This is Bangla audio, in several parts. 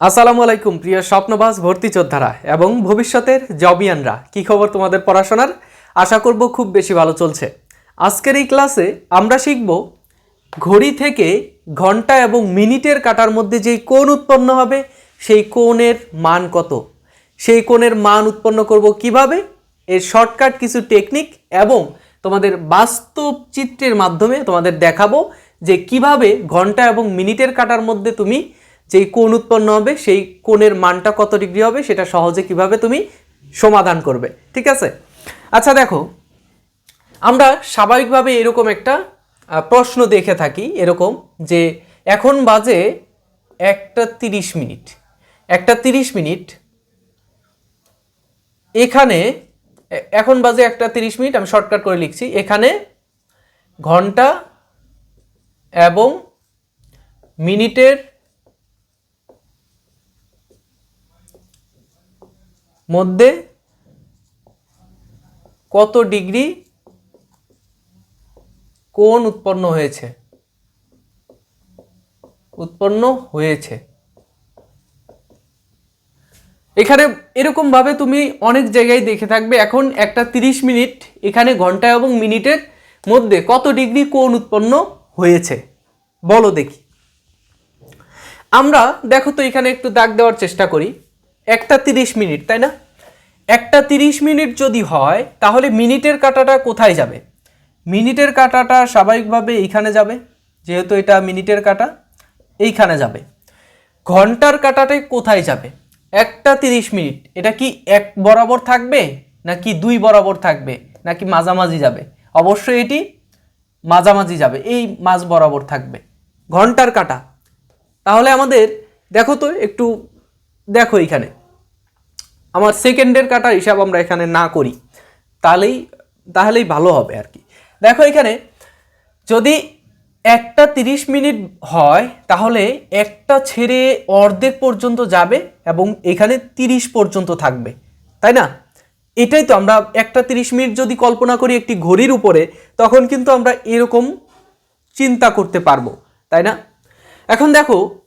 আসসালামু আলাইকুম, প্রিয় স্বপ্নবাস ভর্তি যোদ্ধারা এবং ভবিষ্যতের জবিয়ানরা। কি খবর তোমাদের পড়াশোনার? আশা করব খুব বেশি ভালো চলছে। আজকের এই ক্লাসে আমরা শিখব ঘড়ি থেকে ঘণ্টা এবং মিনিটের কাটার মধ্যে যেই কোণ উৎপন্ন হবে, সেই কোণের মান কত? সেই কোণের মান উৎপন্ন করব কীভাবে? এর শর্টকাট কিছু টেকনিক এবং তোমাদের বাস্তব চিত্রের মাধ্যমে তোমাদের দেখাবো যে কীভাবে ঘণ্টা এবং মিনিটের কাটার মধ্যে তুমি যেই কোণ উৎপন্ন হবে, সেই কোণের মানটা কত ডিগ্রি হবে, সেটা সহজে কীভাবে তুমি সমাধান করবে, ঠিক আছে? আচ্ছা দেখো, আমরা স্বাভাবিকভাবে এরকম একটা প্রশ্ন দেখে থাকি, এরকম যে এখন বাজে একটা তিরিশ মিনিট। একটা তিরিশ মিনিট, এখানে এখন বাজে একটা তিরিশ মিনিট, আমি শর্টকাট করে লিখছি, এখানে ঘণ্টা এবং মিনিটের মধ্যে কত ডিগ্রি কোণ উৎপন্ন হয়েছে? উৎপন্ন হয়েছে। এখানে এরকম ভাবে তুমি অনেক জায়গায় দেখে থাকবে। এখন একটা তিরিশ মিনিট এখানে ঘণ্টা এবং মিনিটের মধ্যে কত ডিগ্রি কোণ উৎপন্ন হয়েছে? বলো দেখি। আমরা, দেখো তো এখানে একটু দাগ দেওয়ার চেষ্টা করি। একটা তিরিশ মিনিট, তাই না? একটা তিরিশ মিনিট যদি হয়, তাহলে মিনিটের কাটাটা কোথায় যাবে? মিনিটের কাটাটা স্বাভাবিকভাবে এইখানে যাবে, যেহেতু এটা মিনিটের কাটা, এইখানে যাবে। ঘণ্টার কাটাটাই কোথায় যাবে? একটা তিরিশ মিনিট, এটা কি এক বরাবর থাকবে, নাকি দুই বরাবর থাকবে, নাকি মাঝামাঝি যাবে? অবশ্যই এটি মাঝামাঝি যাবে, এই মাঝ বরাবর থাকবে। ঘণ্টার কাটা। তাহলে আমাদের, দেখো তো, একটু দেখো এখানে। আমার সেকেন্ডের কাটার হিসাব আমরা এখানে না করি। তাহলেই তাহলেই ভালো হবে আর কি। দেখো এখানে, যদি একটা তিরিশ মিনিট হয়, তাহলে একটা ছেড়ে অর্ধেক পর্যন্ত যাবে এবং এখানে তিরিশ পর্যন্ত থাকবে। তাই না? এটাই তো আমরা একটা তিরিশ মিনিট যদি কল্পনা করি একটি ঘড়ির উপরে, তখন কিন্তু আমরা এরকম চিন্তা করতে পারব। তাই না? এখন দেখো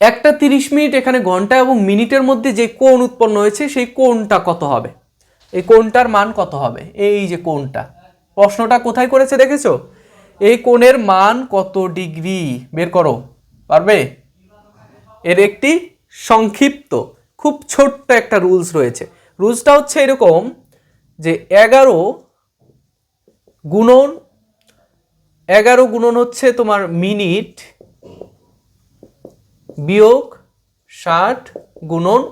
একটা তিরিশ মিনিট এখানে ঘণ্টা এবং মিনিটের মধ্যে যে কোণ উৎপন্ন হয়েছে, সেই কোণটা কত হবে? এই কোণটার মান কত হবে? এই যে কোণটা। প্রশ্নটা কোথায় করেছে দেখেছ? এই কোণের মান কত ডিগ্রি? বের করো। পারবে? এর একটি সংক্ষিপ্ত, খুব ছোট্ট একটা রুলস রয়েছে। রুলসটা হচ্ছে এরকম যে এগারো গুণন এগারো গুণন হচ্ছে তোমার মিনিট বিয়োগ ষাট গুণন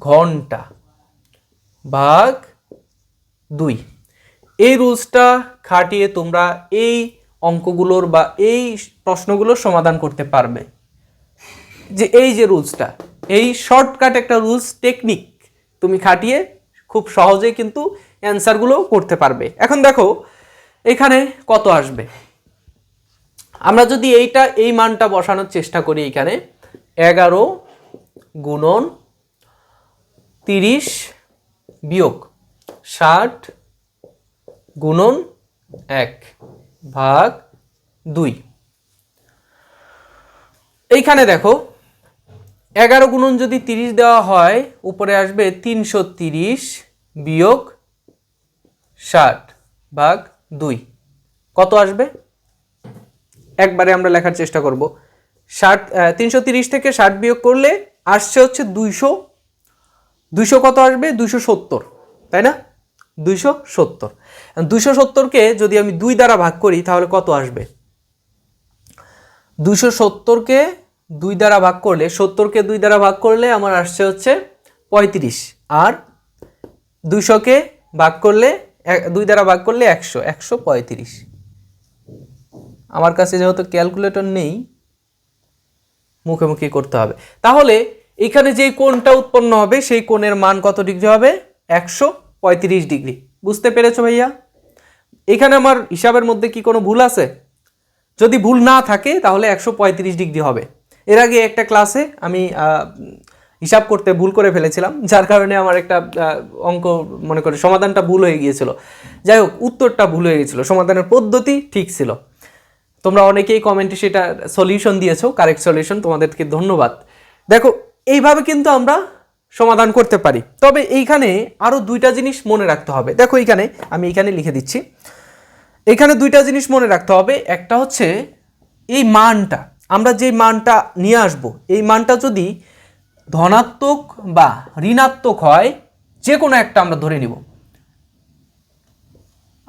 ঘণ্টা ভাগ দুই। এই রুলসটা খাটিয়ে তোমরা এই অঙ্কগুলোর বা এই প্রশ্নগুলোর সমাধান করতে পারবে। যে এই যে রুলসটা, এই শর্টকাট একটা রুলস টেকনিক তুমি খাটিয়ে খুব সহজে কিন্তু অ্যান্সারগুলো করতে পারবে। এখন দেখো, এখানে কত আসবে? আমরা যদি এইটা, এই মানটা বসানোর চেষ্টা করি এখানে, এগারো গুণন তিরিশ বিয়োগ ষাট গুণন এক ভাগ দুই। এইখানে দেখো, এগারো গুণন যদি তিরিশ দেওয়া হয়, উপরে আসবে তিনশো তিরিশ বিয়োগ ষাট ভাগ দুই। কত আসবে? একবারে আমরা লেখার চেষ্টা করব। ষাট তিনশো তিরিশ থেকে ষাট বিয়োগ করলে আসছে হচ্ছে দুইশো। দুইশো কত আসবে? দুইশো সত্তর, তাই না? দুইশো সত্তর। দুইশো সত্তরকে যদি আমি দুই দ্বারা ভাগ করি, তাহলে কত আসবে? দুইশো সত্তরকে দুই দ্বারা ভাগ করলে, সত্তরকে দুই দ্বারা ভাগ করলে আমার আসছে হচ্ছে পঁয়ত্রিশ। আর দুইশোকে ভাগ করলে দুই দ্বারা ভাগ করলে একশো একশো পঁয়ত্রিশ। আমার কাছে যেহেতু ক্যালকুলেটর নেই, মুখে মুখে করতে হবে। তাহলে এখানে যে কোণটা উৎপন্ন হবে, সেই কোণের মান কত ডিগ্রি হবে? একশো পঁয়ত্রিশ ডিগ্রি। বুঝতে পেরেছ ভাইয়া? এখানে আমার হিসাবের মধ্যে কি কোনো ভুল আছে? যদি ভুল না থাকে, তাহলে একশো পঁয়ত্রিশ ডিগ্রি হবে। এর আগে একটা ক্লাসে আমি হিসাব করতে ভুল করে ফেলেছিলাম, যার কারণে আমার একটা অঙ্ক মনে করে সমাধানটা ভুল হয়ে গিয়েছিল। যাই হোক, উত্তরটা ভুল হয়ে গিয়েছিল। সমাধানের পদ্ধতি ঠিক ছিল। তোমরা অনেকেই কমেন্টে সেটা সলিউশন দিয়েছ কারেক্ট সলিউশন তোমাদেরকে ধন্যবাদ। দেখো, এইভাবে কিন্তু আমরা সমাধান করতে পারি। তবে এইখানে আরও দুইটা জিনিস মনে রাখতে হবে। দেখো এইখানে, আমি এইখানে লিখে দিচ্ছি। এখানে দুইটা জিনিস মনে রাখতে হবে। একটা হচ্ছে, এই মানটা, আমরা যে মানটা নিয়ে আসব, এই মানটা যদি ধনাত্মক বা ঋণাত্মক হয় যে কোনো একটা আমরা ধরে নিব।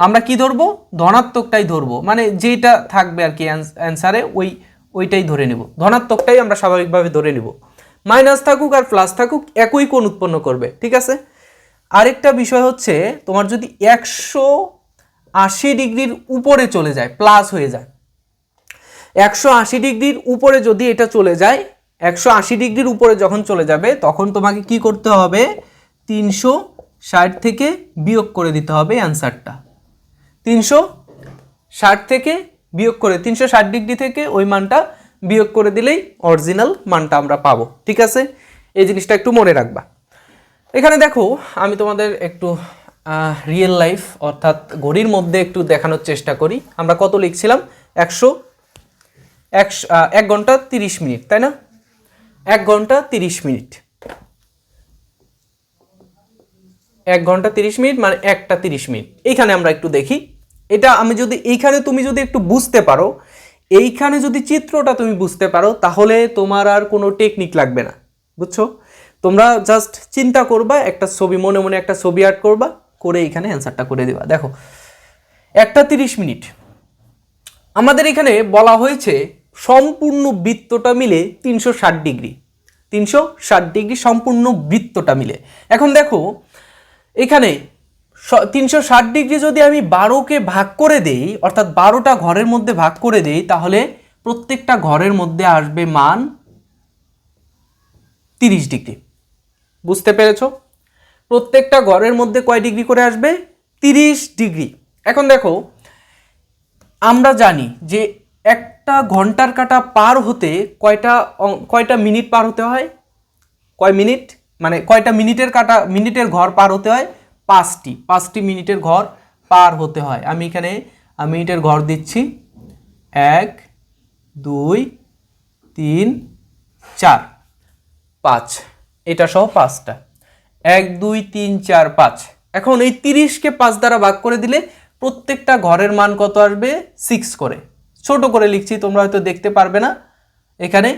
আমরা কি ধরবো? ধনাত্মকটাই ধরবো। মানে যেটা থাকবে আর কি অ্যান্সারে ওই, ওইটাই ধরে নেব। ধনাত্মকটাই আমরা স্বাভাবিকভাবে ধরে নেব। মাইনাস থাকুক আর প্লাস থাকুক একই কোণ উৎপন্ন করবে, ঠিক আছে? আরেকটা বিষয় হচ্ছে, তোমার যদি একশো আশি ডিগ্রির উপরে চলে যায়, প্লাস হয়ে যায়। একশো আশি ডিগ্রির উপরে যদি এটা চলে যায়, একশো আশি ডিগ্রির উপরে যখন চলে যাবে, তখন তোমাকে কি করতে হবে? তিনশো ষাট থেকে বিয়োগ করে দিতে হবে অ্যান্সারটা তিনশো ষাট থেকে বিয়োগ করে তিনশো ষাট ডিগ্রি থেকে ওই মানটা বিয়োগ করে দিলেই অরিজিনাল মানটা আমরা পাবো। ঠিক আছে? এই জিনিসটা একটু মনে রাখবা। এখানে দেখো, আমি তোমাদের একটু রিয়েল লাইফ অর্থাৎ ঘড়ির মধ্যে একটু দেখানোর চেষ্টা করি। আমরা কত লিখছিলাম? একশো এক ঘণ্টা তিরিশ মিনিট, তাই না? এক ঘণ্টা তিরিশ মিনিট। এক ঘণ্টা তিরিশ মিনিট মানে একটা তিরিশ মিনিট। এইখানে আমরা একটু দেখি। এটা আমি যদি, এইখানে তুমি যদি একটু বুঝতে পারো, এইখানে যদি চিত্রটা তুমি বুঝতে পারো, তাহলে তোমার আর কোনো টেকনিক লাগবে না। বুঝছ? তোমরা জাস্ট চিন্তা করবা, একটা ছবি, মনে মনে একটা ছবি আর্ট করবা, করে এইখানে অ্যান্সারটা করে দিবা। দেখো, একটা তিরিশ মিনিট। আমাদের এখানে বলা হয়েছে, সম্পূর্ণ বৃত্তটা মিলে তিনশো ষাট ডিগ্রি। তিনশো ষাট ডিগ্রি সম্পূর্ণ বৃত্তটা মিলে। এখন দেখো এখানে তিনশো ষাট ডিগ্রি যদি আমি বারোকে ভাগ করে দেই, অর্থাৎ বারোটা ঘরের মধ্যে ভাগ করে দেই, তাহলে প্রত্যেকটা ঘরের মধ্যে আসবে মান তিরিশ ডিগ্রি। বুঝতে পেরেছ? প্রত্যেকটা ঘরের মধ্যে কয় ডিগ্রি করে আসবে? তিরিশ ডিগ্রি। এখন দেখো, আমরা জানি যে একটা ঘণ্টার কাটা পার হতে কয়টা কয়টা মিনিট পার হতে হয়? কয় মিনিট? মানে কয়টা মিনিটের কাটা, মিনিটের ঘর পার হতে হয়? পাঁচটি পাঁচটি মিনিটের ঘর পার হতে হয়। আমি এখানে মিনিটের ঘর দিচ্ছি। এক, দুই, তিন, চার। পাঁচ, এটা সহ পাঁচটা। এক, দুই, তিন, চার, পাঁচ। এখন এই তিরিশকে পাঁচ দ্বারা ভাগ করে দিলে প্রত্যেকটা ঘরের মান কত আসবে? সিক্স করে। ছোট করে লিখছি, তোমরা হয়তো দেখতে পারবে না। এখানে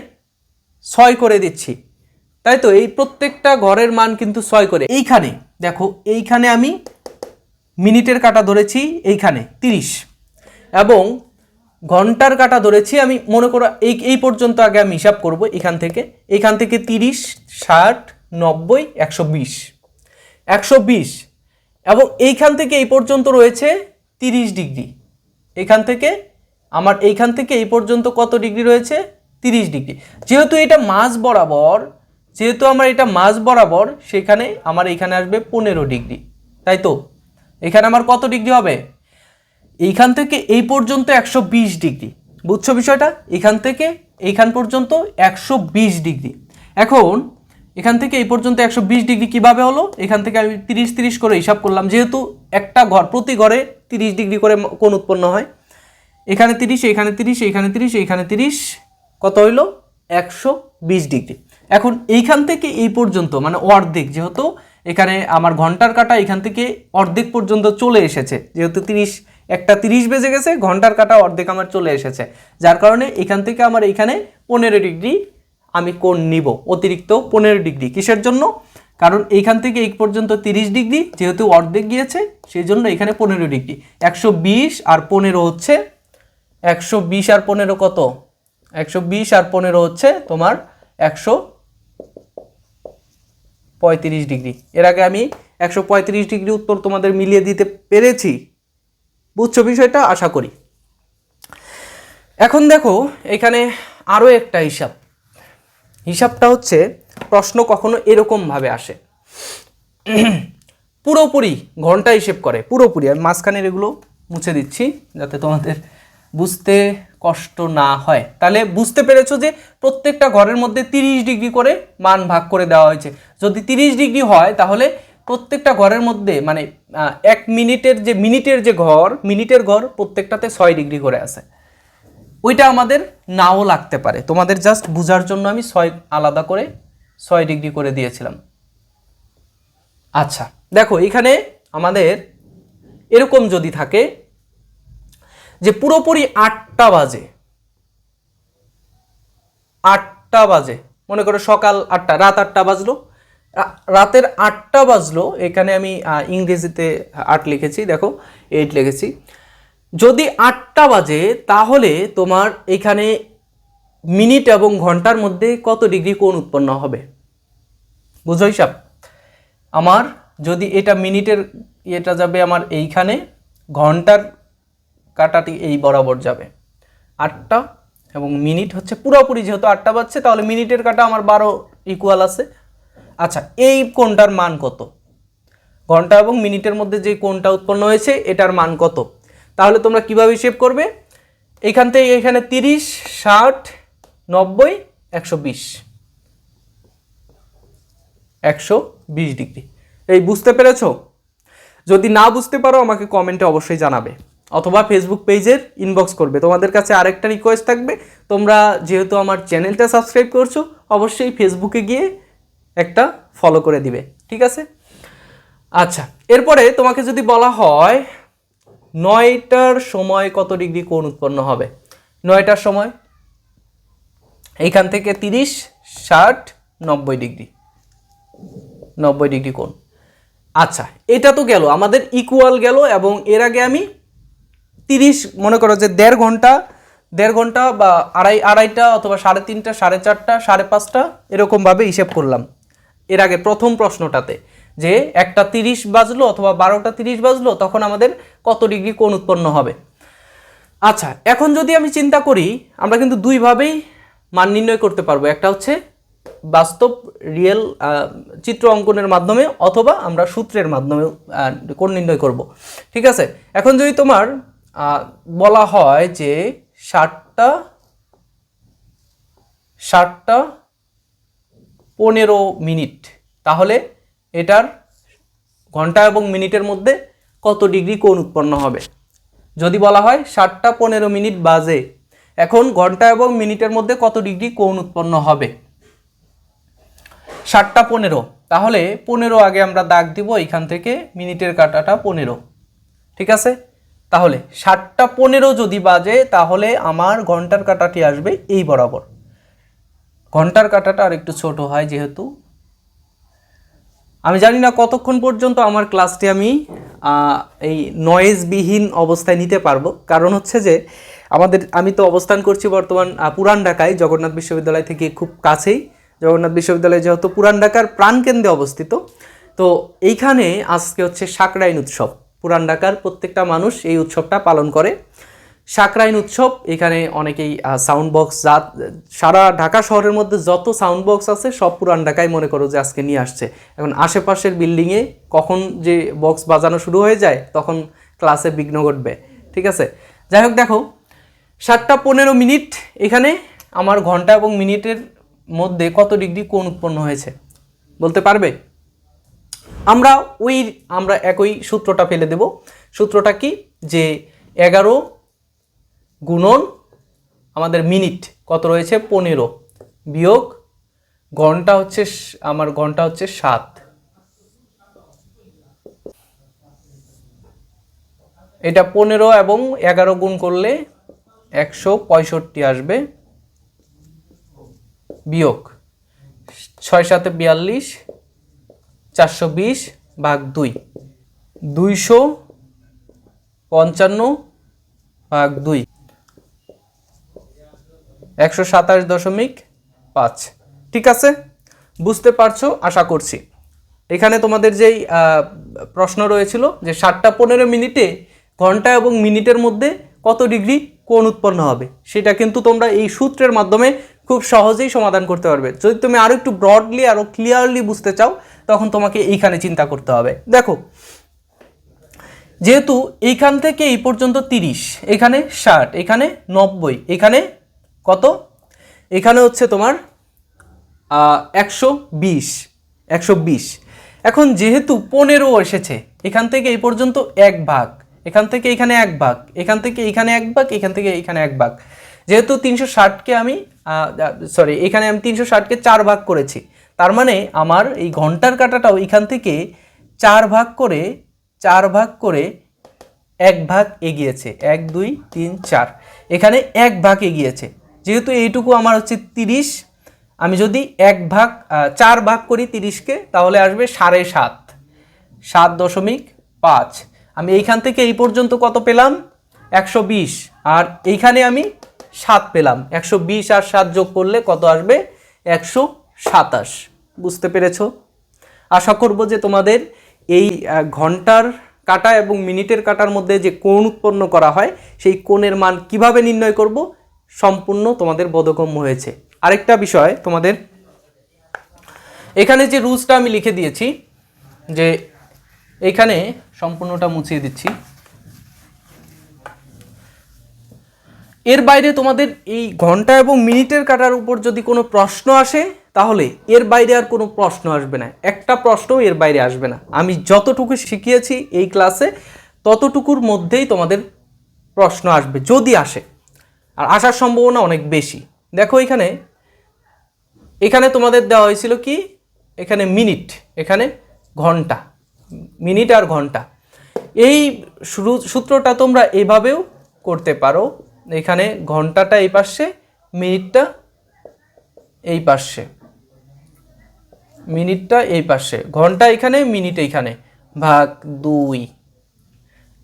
ছয় করে দিচ্ছি। তাই তো এই প্রত্যেকটা ঘরের মান কিন্তু ছয় করে। এইখানে, দেখো, এইখানে আমি মিনিটের কাটা ধরেছি, এইখানে তিরিশ। এবং ঘণ্টার কাটা ধরেছি, আমি মনে করো এই এই পর্যন্ত আগে আমি হিসাব করব, এখান থেকে। এখান থেকে তিরিশ, ষাট, নব্বই, একশো বিশ। একশো বিশ। এবং এইখান থেকে এই পর্যন্ত রয়েছে তিরিশ ডিগ্রি। এখান থেকে আমার এইখান থেকে এই পর্যন্ত কত ডিগ্রি রয়েছে? তিরিশ ডিগ্রি। যেহেতু এটা মাঝ বরাবর যেহেতু আমার এটা মাঝ বরাবর, সেখানে আমার এখানে আসবে পনেরো ডিগ্রি। তাই তো? এখানে আমার কত ডিগ্রি হবে? এইখান থেকে এই পর্যন্ত একশো বিশ ডিগ্রি। বুঝছ বিষয়টা? এখান থেকে এইখান পর্যন্ত একশো বিশ ডিগ্রি। এখন, এখান থেকে এই পর্যন্ত একশো বিশ ডিগ্রি কীভাবে হলো? এখান থেকে আমি তিরিশ তিরিশ করে হিসাব করলাম, যেহেতু একটা ঘর, প্রতি ঘরে তিরিশ ডিগ্রি করে কোন উৎপন্ন হয়। এখানে তিরিশ এখানে তিরিশ এখানে তিরিশ এখানে তিরিশ, কত হইল? একশো বিশ ডিগ্রি। এখন এইখান থেকে এই পর্যন্ত মানে অর্ধেক, যেহেতু এখানে আমার ঘণ্টার কাটা এখান থেকে অর্ধেক পর্যন্ত চলে এসেছে। যেহেতু তিরিশ, একটা তিরিশ বেজে গেছে, ঘণ্টার কাটা অর্ধেক আমার চলে এসেছে। যার কারণে এখান থেকে আমার এখানে পনেরো ডিগ্রি আমি কোণ নিব, অতিরিক্ত পনেরো ডিগ্রি। কিসের জন্য? কারণ এইখান থেকে এই পর্যন্ত তিরিশ ডিগ্রি, যেহেতু অর্ধেক গিয়েছে, সেই জন্য এখানে পনেরো ডিগ্রি। একশো বিশ আর পনেরো হচ্ছে, একশো বিশ আর পনেরো কত? একশো বিশ আর পনেরো হচ্ছে তোমার একশো পঁয়ত্রিশ ডিগ্রি। এর আগে আমি একশো পঁয়ত্রিশ ডিগ্রি উত্তর তোমাদের মিলিয়ে দিতে পেরেছি। বুঝছ বিষয়টা? আশা করি। এখন দেখো, এখানে আরও একটা হিসাব। হিসাবটা হচ্ছে, প্রশ্ন কখনো এরকমভাবে আসে। পুরোপুরি, ঘণ্টা হিসেব করে, পুরোপুরি। আমি মাঝখানের এগুলো মুছে দিচ্ছি, যাতে তোমাদের বুঝতে কষ্ট না হয়। তাহলে বুঝতে পেরেছ যে প্রত্যেকটা ঘরের মধ্যে তিরিশ ডিগ্রি করে মান ভাগ করে দেওয়া হয়েছে। যদি তিরিশ ডিগ্রি হয়, তাহলে প্রত্যেকটা ঘরের মধ্যে মানে এক মিনিটের যে মিনিটের যে ঘর, মিনিটের ঘর প্রত্যেকটাতে ছয় ডিগ্রি করে আছে। ওইটা আমাদের নাও লাগতে পারে। তোমাদের জাস্ট বোঝার জন্য আমি ছয়, আলাদা করে ছয় ডিগ্রি করে দিয়েছিলাম। আচ্ছা দেখো, এখানে আমাদের এরকম যদি থাকে যে পুরোপুরি আটটা বাজে। আটটা বাজে। মনে করো সকাল আটটা, রাত আটটা বাজলো। রাতের আটটা বাজলো, এখানে আমি ইংরেজিতে আট লিখেছি, দেখো এইট লিখেছি। যদি আটটা বাজে, তাহলে তোমার এখানে মিনিট এবং ঘণ্টার মধ্যে কত ডিগ্রি কোণ উৎপন্ন হবে? বুঝো হিসাব। আমার যদি এটা মিনিটের এটা যাবে আমার এইখানে, ঘণ্টার কাটাটি এই বরাবর যাবে। আটটা এবং মিনিট হচ্ছে পুরোপুরি যেহেতু আটটা বাজছে, তাহলে মিনিটের কাটা আমার বারো ইকুয়াল আছে। আচ্ছা এই কোনটার মান কত? ঘণ্টা এবং মিনিটের মধ্যে যে কোনটা উৎপন্ন হয়েছে, এটার মান কত? তাহলে তোমরা কীভাবে হিসেব করবে? এখান থেকে এখানে তিরিশ, ষাট, নব্বই, একশো বিশ। একশো বিশ ডিগ্রি। এই বুঝতে পেরেছ? যদি না বুঝতে পারো, আমাকে কমেন্টে অবশ্যই জানাবে। অথবা ফেসবুক পেজের ইনবক্স করবে। তোমাদের কাছে আরেকটা রিকোয়েস্ট থাকবে, তোমরা যেহেতু আমার চ্যানেলটা সাবস্ক্রাইব করছ, অবশ্যই ফেসবুকে গিয়ে একটা ফলো করে দিবে, ঠিক আছে? আচ্ছা এরপরে তোমাকে যদি বলা হয়, নয়টার সময় কত ডিগ্রি কোণ উৎপন্ন হবে? নয়টার সময়? এইখান থেকে তিরিশ, ষাট, নব্বই ডিগ্রি। নব্বই ডিগ্রি কোণ। আচ্ছা এটা তো গেল, আমাদের ইকুয়াল গেল এবং এর আগে আমি তিরিশ মনে করো যে দেড় ঘণ্টা দেড় ঘণ্টা বা আড়াই, আড়াইটা অথবা সাড়ে তিনটা, সাড়ে চারটা, সাড়ে পাঁচটা এরকমভাবে হিসেব করলাম। এর আগে প্রথম প্রশ্নটাতে যে একটা তিরিশ বাজলো অথবা বারোটা তিরিশ বাজলো, তখন আমাদের কত ডিগ্রি কোণ উৎপন্ন হবে? আচ্ছা এখন যদি আমি চিন্তা করি, আমরা কিন্তু দুইভাবেই মান নির্ণয় করতে পারব। একটা হচ্ছে বাস্তব রিয়েল চিত্র অঙ্কনের মাধ্যমে অথবা আমরা সূত্রের মাধ্যমে কোণ নির্ণয় করব। ঠিক আছে? এখন যদি তোমার বলা হয় যে ষাটটা ষাটটা পনেরো মিনিট। তাহলে এটার ঘণ্টা এবং মিনিটের মধ্যে কত ডিগ্রি কোণ উৎপন্ন হবে? যদি বলা হয় ষাটটা পনেরো মিনিট বাজে, এখন ঘণ্টা এবং মিনিটের মধ্যে কত ডিগ্রি কোণ উৎপন্ন হবে? ষাটটা পনেরো। তাহলে পনেরো আগে আমরা দাগ দিব, এখান থেকে মিনিটের কাটাটা পনেরো। ঠিক আছে? তাহলে সাতটা পনেরো যদি বাজে, তাহলে আমার ঘণ্টার কাটাটি আসবে এই বরাবর। ঘণ্টার কাটাটা আর একটু ছোট হয় যেহেতু। আমি জানি না কতক্ষণ পর্যন্ত আমার ক্লাসটি আমি এই নয়েজবিহীন অবস্থায় নিতে পারব। কারণ হচ্ছে যে, আমাদের, আমি তো অবস্থান করছি বর্তমান পুরান ঢাকায়, জগন্নাথ বিশ্ববিদ্যালয় থেকে খুব কাছেই। জগন্নাথ বিশ্ববিদ্যালয় যেহেতু পুরান ঢাকার প্রাণকেন্দ্রে অবস্থিত। তো এইখানে আজকে হচ্ছে সাকরাইন উৎসব। পুরান ঢাকার প্রত্যেকটা মানুষ এই উৎসবটা পালন করে। সাকরাইন উৎসব, এখানে অনেকেই সাউন্ড বক্স যা সারা ঢাকা শহরের মধ্যে যত সাউন্ড বক্স আছে, সব পুরান ঢাকায় মনে করো যে আজকে নিয়ে আসছে। এখন আশেপাশের বিল্ডিংয়ে কখন যে বক্স বাজানো শুরু হয়ে যায়, তখন ক্লাসে বিঘ্ন ঘটবে, ঠিক আছে? যাই হোক, দেখো, সাতটা পনেরো মিনিট এখানে আমার ঘণ্টা এবং মিনিটের মধ্যে কত ডিগ্রি কোণ উৎপন্ন হয়েছে, বলতে পারবে? আমরা ওই, আমরা একই সূত্রটা ফেলে দেব। সূত্রটা কি? যে এগারো গুণন আমাদের মিনিট কত রয়েছে? পনেরো। বিয়োগ ঘণ্টা হচ্ছে আমার ঘণ্টা হচ্ছে সাত। এটা পনেরো এবং এগারো গুণ করলে একশো পঁয়ষট্টি আসবে। বিয়োগ ছয় সাথে বিয়াল্লিশ চারশো বিশ ভাগ দুই। দুইশো পঞ্চান্ন ভাগ দুই। একশো সাতাশ দশমিক পাঁচ। ঠিক আছে? বুঝতে পারছ? আশা করছি। এখানে তোমাদের যেই প্রশ্ন রয়েছিল যে সাতটা পনেরো মিনিটে ঘণ্টা এবং মিনিটের মধ্যে কত ডিগ্রি কোণ উৎপন্ন হবে? সেটা কিন্তু তোমরা এই সূত্রের মাধ্যমে খুব সহজেই সমাধান করতে পারবে। যদি তুমি আরও একটু ব্রডলি আরও ক্লিয়ারলি বুঝতে চাও, তখন তোমাকে এইখানে চিন্তা করতে হবে। দেখো, যেহেতু এইখান থেকে এই পর্যন্ত তিরিশ, এখানে ষাট, এখানে নব্বই, এখানে কত? এখানে হচ্ছে তোমার একশো বিশ একশো বিশ। এখন যেহেতু পনেরো এসেছে, এখান থেকে এই পর্যন্ত এক ভাগ, এখান থেকে এখানে এক ভাগ, এখান থেকে এখানে এক ভাগ, এখান থেকে এখানে এক ভাগ। যেহেতু তিনশো ষাটকে আমি সরি এখানে আমি তিনশো ষাটকে চার ভাগ করেছি। তার মানে আমার এই ঘণ্টার কাটাটাও এখান থেকে চার ভাগ করে, চার ভাগ করে এক ভাগ এগিয়েছে। এক, দুই, তিন, চার। এখানে এক ভাগ এগিয়েছে। যেহেতু এইটুকু আমার হচ্ছে তিরিশ, আমি যদি এক ভাগ চার ভাগ করি তিরিশকে তাহলে আসবে সাড়ে সাত। সাত দশমিক পাঁচ। আমি এইখান থেকে এই পর্যন্ত কত পেলাম? একশো বিশ। আর এইখানে আমি সাত পেলাম। একশো বিশ আর সাত যোগ করলে কত আসবে? একশো সাতাশ। বুঝতে পেরেছ? আশা করব যে তোমাদের এই ঘণ্টার কাটা এবং মিনিটের কাটার মধ্যে যে কোণ উৎপন্ন করা হয়, সেই কোণের মান কীভাবে নির্ণয় করব, সম্পূর্ণ তোমাদের বোধগম্য হয়েছে। আরেকটা বিষয় তোমাদের, এখানে যে রুলসটা আমি লিখে দিয়েছি, যে এখানে সম্পূর্ণটা মুছিয়ে দিচ্ছি। এর বাইরে তোমাদের এই ঘণ্টা এবং মিনিটের কাটার উপর যদি কোনো প্রশ্ন আসে, তাহলে এর বাইরে আর কোনো প্রশ্ন আসবে না। একটা প্রশ্নও এর বাইরে আসবে না। আমি যতটুকু শিখিয়েছি এই ক্লাসে, ততটুকুর মধ্যেই তোমাদের প্রশ্ন আসবে, যদি আসে। আর আসার সম্ভাবনা অনেক বেশি। দেখো এখানে এখানে তোমাদের দেওয়া হয়েছিল কি? এখানে মিনিট, এখানে ঘণ্টা, মিনিট আর ঘণ্টা। এই সূত্রটা তোমরা এভাবেও করতে পারো। এখানে ঘন্টাটা এই পাশে, মিনিটটা এই পাশে। মিনিটটা এই পাশে। ঘণ্টা এখানে, মিনিট এইখানে ভাগ দুই।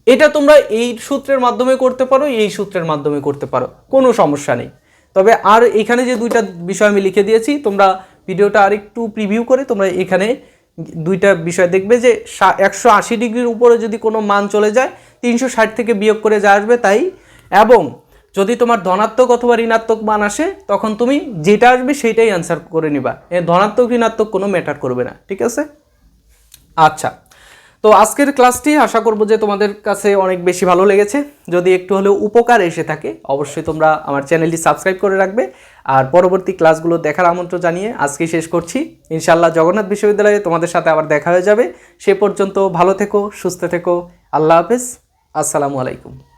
এটা তোমরা এই সূত্রের মাধ্যমে করতে পারো, এই সূত্রের মাধ্যমে করতে পারো। কোনো সমস্যা নেই। তবে আর এখানে যে দুইটা বিষয় আমি লিখে দিয়েছি, তোমরা ভিডিওটা আরেকটু প্রিভিউ করে তোমরা এখানে দুইটা বিষয় দেখবে যে একশো আশি ডিগ্রির উপরে যদি কোনো মান চলে যায়, তিনশো ষাট থেকে বিয়োগ করে যা আসবে তাই। এবং যদি তোমার ধনাত্মক অথবা ঋণাত্মক মান আসে, তখন তুমি যেটা আসবে সেটাই অ্যান্সার করে নিবা। এ ধনাত্মক, ঋণাত্মক কোনো ম্যাটার করবে না, ঠিক আছে? আচ্ছা তো আজকের ক্লাসটি আশা করব যে তোমাদের কাছে অনেক বেশি ভালো লেগেছে। যদি একটু হলেও উপকার এসে থাকে, অবশ্যই তোমরা আমার চ্যানেলটি সাবস্ক্রাইব করে রাখবে। আর পরবর্তী ক্লাসগুলো দেখার আমন্ত্রণ জানিয়ে আজকে শেষ করছি। ইনশাআল্লাহ জগন্নাথ বিশ্ববিদ্যালয়ে তোমাদের সাথে আবার দেখা হয়ে যাবে। সে পর্যন্ত ভালো থেকো, সুস্থ থেকো। আল্লাহ হাফেজ। আসসালামু আলাইকুম।